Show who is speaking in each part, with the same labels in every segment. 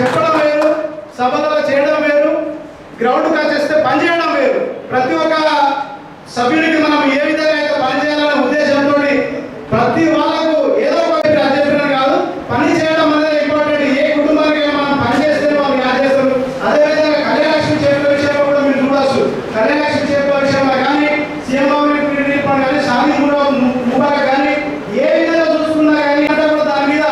Speaker 1: చెప్పడం వేరు సభలలో చేయడం వేరు గ్రౌండ్ చేస్తే పని చేయడం వేరు. ప్రతి ఒక్క సభ్యుడికి మనం ఏ విధంగా అయితే పని చేయాలనే ఉద్దేశంతో ప్రతి వాళ్ళకు ఏదో ఒక అధ్యక్షుడు కాదు పని చేయడం అనేది ఇంపార్టెంట్ ఏ కుటుంబానికి మనం పని చేస్తే వాళ్ళు యాడ్ చేస్తారు అదేవిధంగా కళ్యాణలక్ష్మి చేపల విషయంలో కూడా మీరు చూడవచ్చు కళ్యాణలక్ష్మి చేపల విషయంలో కానీ సీఎం బాబు కానీ షాది ముబారక్ కానీ ఏ విధంగా చూసుకున్నా కానీ అంటే కూడా దాని మీద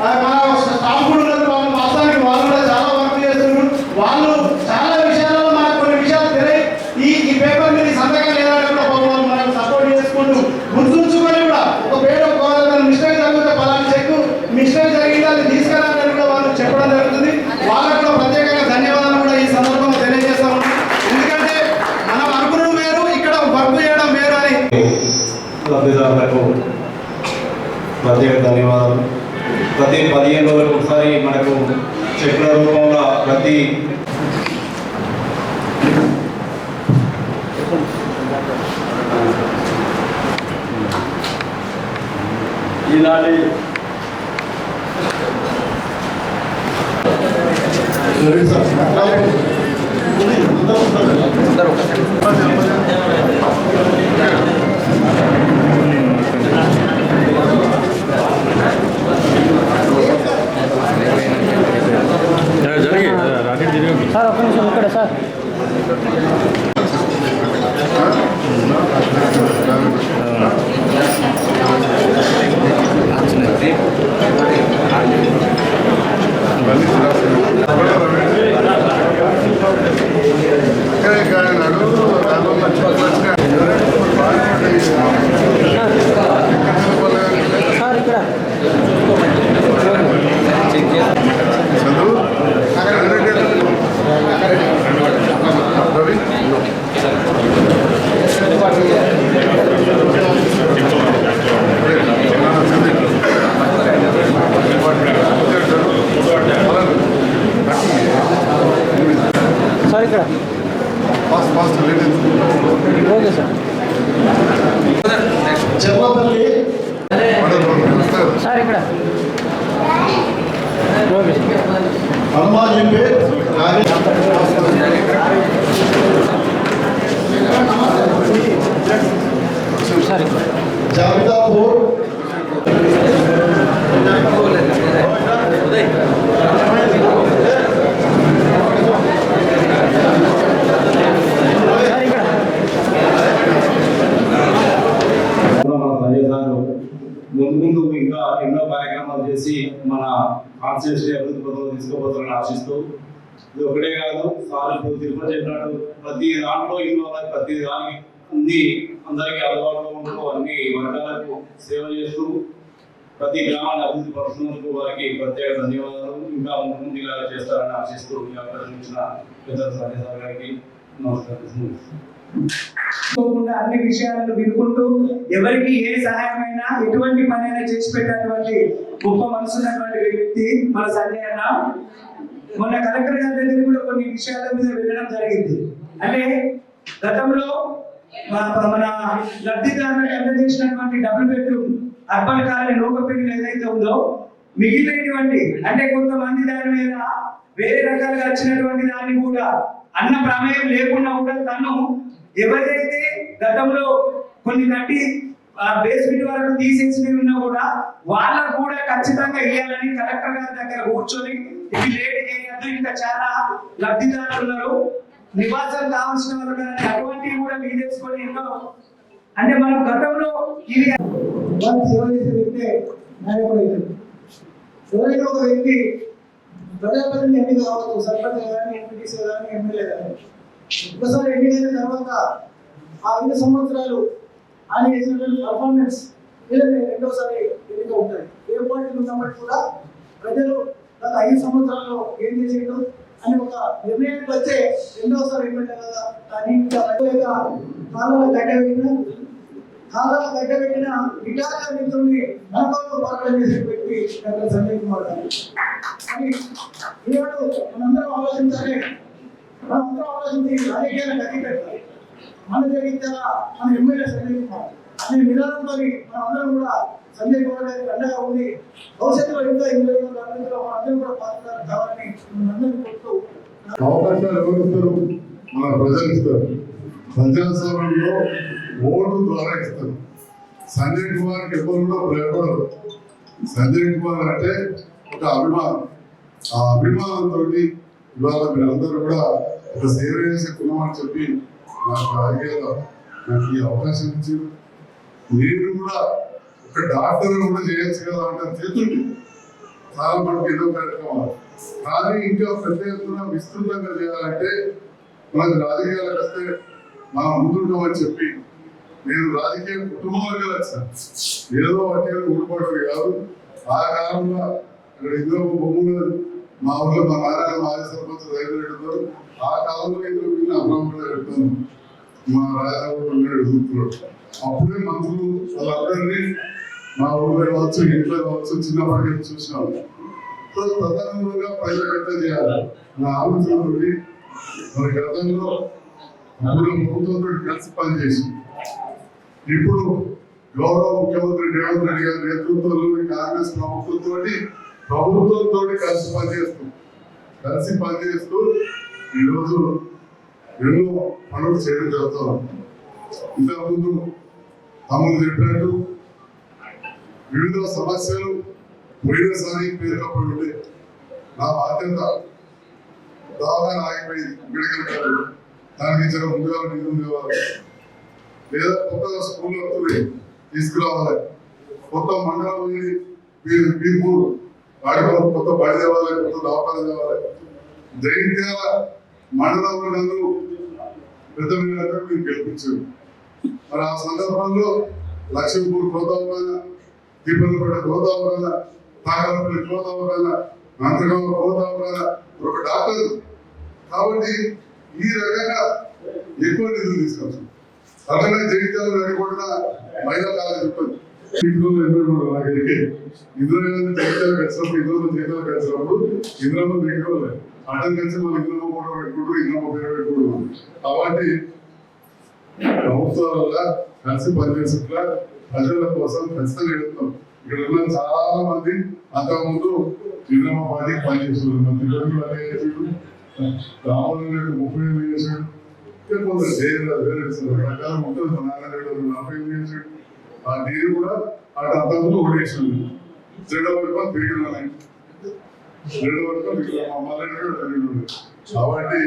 Speaker 1: ఆ, మన స్టాఫ్ కూడా ఉన్నారు వాళ్ళు వాస్తవానికి వాళ్ళు కూడా చాలా వర్క్ చేస్తున్నారు వాళ్ళు చాలా విషయాలలో మనకు కొన్ని విషయాలు తెలియ ఈ ఈ పేపర్ మీద ఈ సంతకం లేదంటే కూడా పాపం మనం సపోర్ట్ చేసుకుంటూ గుర్తుంచుకొని కూడా ఒక పేరు ఒక మిస్టేక్ జరిగితే పలానా చెక్ మిస్టేక్ జరిగింది అది తీసుకురాలని కూడా వాళ్ళు చెప్పడం జరుగుతుంది వాళ్ళకు కూడా ప్రత్యేకంగా ధన్యవాదాలు కూడా ఈ సందర్భంగా తెలియజేస్తాము ఎందుకంటే మనం అనుకున్నది వేరు ఇక్కడ వర్క్ చేయడం వేరు అని
Speaker 2: లబ్ధిదారులకు ప్రత్యేక ధన్యవాదాలు. ప్రతి పదిహేను రోజులకు ఒకసారి మనకు చెక్కుల రూపంలో ప్రతి
Speaker 3: ఈనాటి
Speaker 4: అందరూ Thank you.
Speaker 1: హనుమాన్ చెప్పి
Speaker 4: సార్ ఇక్కడ
Speaker 1: జాబితాపూర్
Speaker 4: సార్ ఇక్కడ
Speaker 2: మన ప్రదేశాలు ముందు ముందు ఇంకా ఎన్నో కార్యక్రమాలు చేసి మన కాన్స్టిట్యూన్సీ అభివృద్ధి పథకం తీసుకోబోతారని ఆశిస్తూ ఇది ఒకటే కాదు సార్ ఇప్పుడు తిరుపతి చెప్పినట్టు ప్రతి దాంట్లో ఇన్వాల్వ్ ప్రతి దానికి అన్ని అందరికీ అలవాటులో ఉంటూ అన్ని వర్గాలకు సేవ చేస్తూ ప్రతి గ్రామాన్ని అభివృద్ధి పరుస్తున్నందుకు వారికి ప్రత్యేక ధన్యవాదాలు. ఇంకా ముందు ఇలా చేస్తారని ఆశిస్తూ మీ అవకాశం ఇచ్చిన పెద్ద సత్యసార్ గారికి నమస్కారం
Speaker 5: అన్ని విషయాలను వినుకుంటూ ఎవరికి ఏ సహాయమైనా ఎటువంటి పనైనా చేసి పెట్టేటువంటి గొప్ప మనసు ఉన్నటువంటి వ్యక్తి మన సంజయ్ అన్న. మొన్న కలెక్టర్ గారి దగ్గర కూడా కొన్ని విషయాల మీద వెళ్ళడం జరిగింది. అంటే గతంలో మన లబ్ధిదారులకు అందజేసినటువంటి డబుల్ బెడ్రూమ్ అర్బన్ కాలనీ లోకపేటలు ఏదైతే ఉందో మిగిలినటువంటి అంటే కొంతమంది దాని మీద వేరే రకాలుగా వచ్చినటువంటి దాన్ని కూడా అన్న ప్రమేయం లేకుండా ఉండదు. తను ఎవరైతే గతంలో కొన్ని కట్టి బేస్మెంట్ వరకు తీసేసినవి ఉన్నా కూడా వాళ్ళకు కూడా ఖచ్చితంగా ఇవ్వాలని కలెక్టర్ గారి దగ్గర కూర్చొని ఇది లేట్ చేయొద్దు ఇంకా చాలా లబ్ధిదారులు ఉన్నారు. నివాసం కావాల్సిన వాళ్ళు అటువంటివి కూడా మీరు తెలుసుకొని ఎన్నో అంటే మనం గతంలో ఇది సేవ చేసే వ్యక్తి నాయకుడు ఎవరైనా ఒక వ్యక్తి ప్రజాప్రతినిధి ఎన్ని కావచ్చు సర్పంచ్ కానీ ఎంపీటీసీ కానీ ఎమ్మెల్యే కానీ ఒకసారి ఎన్నికైన తర్వాత ఆ ఐదు సంవత్సరాలు ఆయన చేసినటువంటి పర్ఫార్మెన్స్ లేదంటే రెండోసారి ఎన్నిక ఉంటుంది ఏ పార్టీ ఉన్నప్పటికీ కూడా ప్రజలు గత ఐదు సంవత్సరాల్లో ఏం చేసిండు అని ఒక నిర్ణయానికి వచ్చే రెండోసారి ఎమ్మెల్యే కదా కానీ ఇంకా ప్రజలుగా కాలంలో గడ్డబెట్టిన కాలంలో గడ్డబెట్టిన గిటార్ మిత్రుల్ని నమ్మకంతో పోరాటం చేసి వ్యక్తి డాక్టర్ సంజయ్ కుమార్ గారు. అని ఈనాడు మనందరం ఆలోచించాలి. మనందరం ఆలోచించి రాజకీయాలను గట్టి పెట్టాలి. మన జగిత్యాల మన ఎమ్మెల్యే సంజయ్ కుమార్ అనే విధానంతో మనందరం కూడా సంజయ్ కుమార్ గారికి అండగా ఉండి భవిష్యత్తులో ఇంకా ఇరవై ఏళ్ళ అభివృద్ధిలో కూడా పాల్గొనాలని కావాలని మనందరం కోరుతూ
Speaker 6: అవకాశాలు ఎవరు ఇస్తారు? మన ప్రజలు ఇస్తారు. సమయంలో ఓటు ద్వారా ఇస్తారు సంజయ్ కుమార్ ఎవరు కూడా భయపడరు సంజయ్ కుమార్ అంటే ఒక అభిమానం. ఆ అభిమానంతో ఇవాళ మీరందరూ కూడా ఒక సేవ చేసే కులం అని చెప్పి నాకు రాజకీయాల్లో నాకు ఈ అవకాశం ఇచ్చి నేను కూడా ఒక డాక్టర్ కూడా చేయొచ్చు కదా అంటే చేతుండే చాలా మనకి ఎన్నో కార్యక్రమాలు కానీ ఇంకా పెద్ద ఎత్తున విస్తృతంగా చేయాలంటే మనకు రాజకీయాలకు వస్తే మనం ముందుంటామని చెప్పి నేను రాజకీయ కుటుంబంలోకి వచ్చాను ఏదో వాటి ఊడిపడదు కాదు. ఆ కాలంలో ఇక్కడ ఇందులో బొమ్మలు మా ఊళ్ళో మా నారాయణ మాజీ సర్పంచ్ రైతులు పెడతారు ఆ కాలంలో ఇందులో వీళ్ళు అబ్రాహ్మణులు పెడతాను మా రాజాబాబు ఉన్నాడు అప్పుడే మంత్రులు వాళ్ళందరినీ మా ఊళ్ళో కావచ్చు ఇంట్లో కావచ్చు చిన్నప్పటికీ చూసినాం. సో ప్రధానంగా ప్రజలకు చేయాలి. నా ఆలోచన మరి గతంలో అప్పుడు ప్రభుత్వంతో కలిసి పనిచేసి ఇప్పుడు గౌరవ ముఖ్యమంత్రి రేవంత్ రెడ్డి గారి నేతృత్వంలోని కాంగ్రెస్ ప్రభుత్వంతో ప్రభుత్వంతో కలిసి పనిచేస్తూ కలిసి పనిచేస్తూ ఈరోజు ఎన్నో పనులు చేయడం జరుగుతుంది ఇంతకుముందు తమకు చెప్పినట్టు వివిధ సమస్యలు పోయినసారి పేరుకపోయి ఉండే నా బాధ్యత దాదాపు ఆగిపోయింది. మెడికల్ కాలేజ్ దానికి ఇచ్చిన ముందుగా నిధులు ఇవ్వాలి లేదా కొత్తగా స్కూల్ వస్తుంది తీసుకురావాలి. కొత్త మండలం పోయి మీరు మీకు కొత్త బడి తేవాలి కొత్త దాపాలు తేవాలి. జైత్యాల మండలంలో నన్ను పెద్ద మీరు గెలిపించారు. మరి ఆ సందర్భంలో లక్ష్మీపూర్ గోదావరి దీపంపేట గోదావరి తాగలపల్లి గోదావరి అంతగామ గోదావరి ఒక డాక్టర్. కాబట్టి ఈ రకంగా ఎక్కువ నిధులు తీసుకొచ్చాం అట్లనే జగిత్యాల కూడా మహిళా కాలేజ్ ఉంటుంది ఇందులో ఎన్నో నాకైతే ఇందులో జగిత్యాలకు ఇందులో జగిత్యాలకు వచ్చినప్పుడు ఇందులో దిగులో అడ్డం కలిసి మనం ఇందులో ఫోటో పెట్టుకుంటూ ఇందులో పేరు పెట్టుకుంటున్నాం కాబట్టి ప్రభుత్వాల కలిసి పనిచేసుకుంటా ప్రజల కోసం ఖచ్చితంగా వెళ్తాం ఇక్కడ ఉన్న చాలా మంది అంతకుముందు ఇంద్రమ్మ పార్టీకి పనిచేస్తున్నారు. రామలింగ ముప్పై ఏళ్ళు చేశాడు? కొందరు చేయలేదు వేరే రకరకాల ఉంటుంది మా నాన్నగారు నలభై చేశాడు ఆ నీరు కూడా అటు అంతకుముందు ఓడేసాను జెండా పట్టుకొని తిరిగి ఉన్నాను కాబట్టి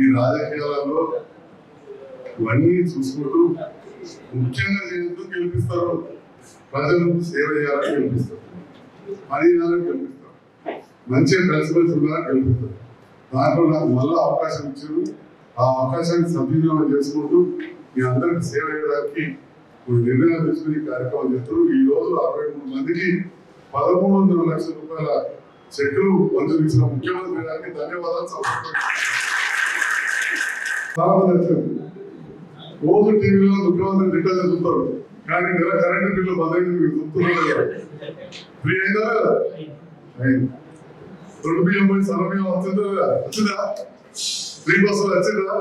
Speaker 6: ఈ రాజకీయాలలో ఇవన్నీ చూసుకుంటూ ముఖ్యంగా ఎందుకు గెలిపిస్తారు ప్రజలు సేవ చేయాలని గెలిపిస్తారు. పని చేయాలని గెలిపిస్తారు. మంచిగా కలిసిమెలిసి ఉండాలని గెలిపిస్తారు. దాంట్లో నాకు మళ్ళీ అవకాశం ఇచ్చారు. ఆ అవకాశాన్ని సద్వినియోగం చేసుకుంటూ మీ అందరికి సేవ చేయడానికి కొన్ని నిర్ణయాలు తీసుకుని కార్యక్రమం చేస్తారు ఈ రోజు అరవై మూడు మందికి పదమూడు వందల లక్షల రూపాయల చెక్కులు మంజూరు ఇచ్చిన ముఖ్యమంత్రి గారికి ధన్యవాదాలు సమర్పిస్తున్నాను రోజు టీవీలో ముఖ్యమంత్రి తిట్టా చదువుతారు కానీ నెల కరెంటు బిల్లు పదహైదు మీరు చూస్తున్నారు కదా ఫ్రీ అయిందా అయింది. రెండు బియ్యం పోయి సన్న వస్తుందా వచ్చిందా? ఫ్రీ బస్సులు వచ్చిందా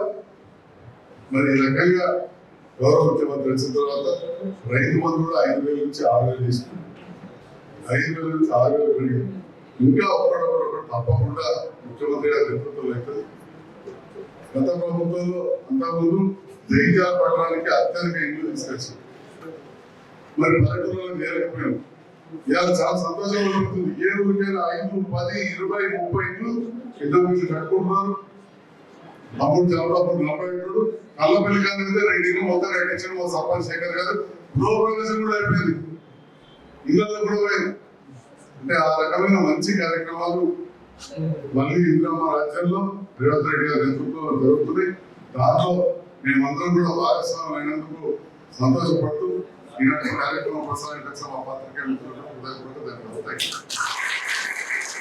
Speaker 6: మరి ఈ రకంగా గౌరవ ముఖ్యమంత్రి వచ్చిన తర్వాత రైతు బంధు కూడా ఐదు వేల నుంచి ఆరు వేలు తీసుకుంది. ఐదు వేల నుంచి ఆరు వేలు పెరిగింది. ఇంకా ఒక్కడొక్కడొక్కడు తప్పకుండా ముఖ్యమంత్రి గారి నేతృత్వంలో అవుతుంది. గత ప్రభుత్వంలో అంతకుముందు జైత్యాల పట్టణానికి అత్యధిక ఇల్లు తీసుకొచ్చింది మరి పల్లెటూరులో నేరకపోయాం. ఇవాళ చాలా సంతోషంగా ఉంటుంది ఏ ఊరికైనా ఐదు పది ఇరవై ముప్పై ఇల్లు ఇద్దరు కట్టుకుంటున్నారు. అప్పుడు చాలా అప్పుడు నలభై ఏడు నల్లపల్లి కానీ అయితే రెండు ఇల్లు మొత్తం కట్టించిన మా సర్పంచ్ శేఖర్ గారు. గృహ ప్రవేశం కూడా అయిపోయింది. ఇళ్ళల్లో కూడా పోయింది అంటే ఆ రకమైన మంచి కార్యక్రమాలు మళ్ళీ ఇంద్రమ్మ రాజ్యంలో రేవంత్ రెడ్డి గారి నేతృత్వంలో జరుగుతుంది. దాంట్లో మేమందరం కూడా భాగస్వామ్యం అయినందుకు సంతోషపడుతూ ఇలాంటి కార్యక్రమం ప్రసాదించిన మా పత్రికా ధన్యవాదాలు.